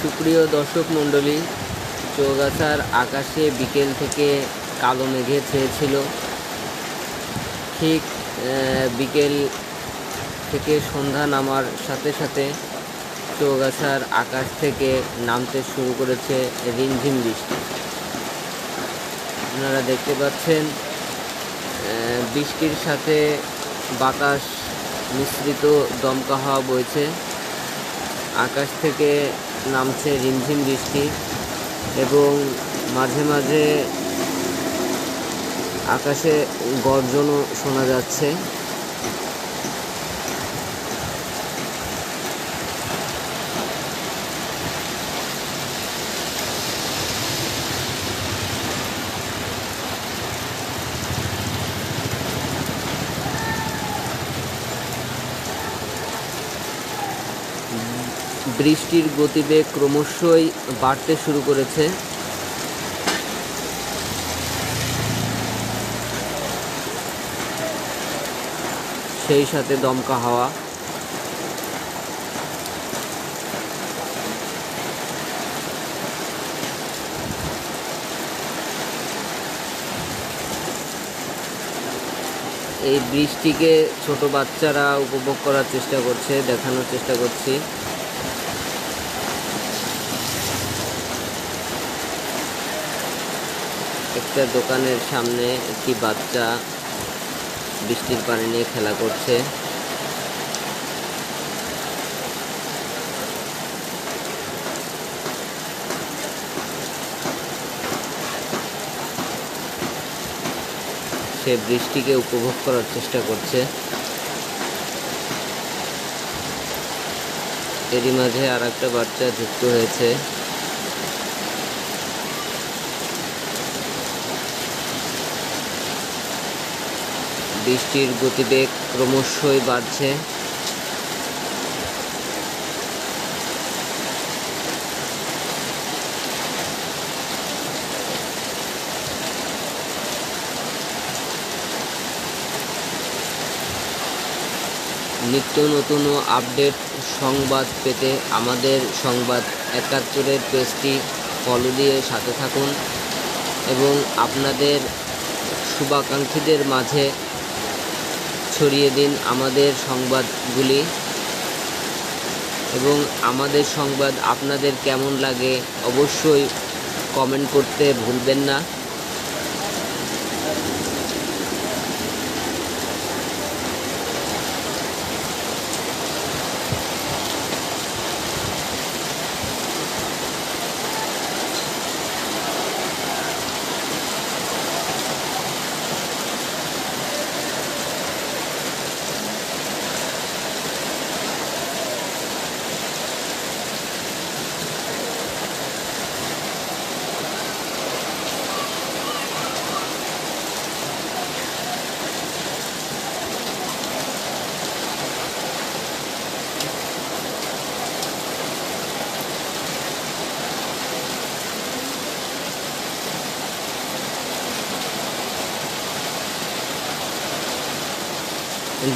সুপ্রিয় দর্শক মণ্ডলী, চৌগাছার আকাশে বিকেল থেকে কালো মেঘে ছেয়েছিল। ঠিক বিকেল থেকে সন্ধ্যা নামার সাথে সাথে চৌগাছার আকাশ থেকে নামতে শুরু করেছে রিমঝিম বৃষ্টি। আপনারা দেখতে পাচ্ছেন বৃষ্টির সাথে বাতাস মিশ্রিত দমকা হাওয়া বইছে। আকাশ থেকে নামছে রিমঝিম বৃষ্টি এবং মাঝে মাঝে আকাশে গর্জনও শোনা যাচ্ছে। বৃষ্টির গতিবেগ ক্রমশই বাড়তে শুরু করেছে। সেই সাথে দমকা হাওয়া। এই বৃষ্টিকে ছোট বাচ্চারা উপভোগ করার চেষ্টা করছে, দেখানোর চেষ্টা করছি। একটা দোকানের সামনে একটি বাচ্চা বৃষ্টির পানি নিয়ে খেলা করছে। সে বৃষ্টিকে উপভোগ করার চেষ্টা করছে। এরই মাঝে আর একটা বাচ্চা যুক্ত হয়েছে। বৃষ্টির গতিবেগ ক্রমশই বাড়ছে। নিত্য নতুন ও আপডেট সংবাদ পেতে আমাদের সংবাদ একাত্তরের পেজটি ফলো দিয়ে সাথে থাকুন এবং আপনাদের শুভাকাঙ্ক্ষীদের মাঝে ছড়িয়ে দিন আমাদের সংবাদগুলি এবং আমাদের সংবাদ আপনাদের কেমন লাগে অবশ্যই কমেন্ট করতে ভুলবেন না।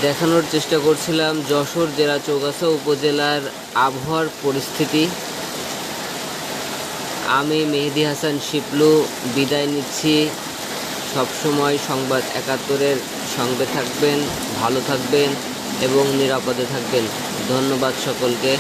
দেখানোর চেষ্টা করছিলাম যশোর জেলা চৌগাছা উপজেলার আবহাওয়ার পরিস্থিতি। আমি মেহেদি হাসান শিপলু, বিদায় নিচ্ছি। সবসময় সংবাদ একাত্তরের সঙ্গে থাকবেন, ভালো থাকবেন এবং নিরাপদে থাকবেন। ধন্যবাদ সকলকে।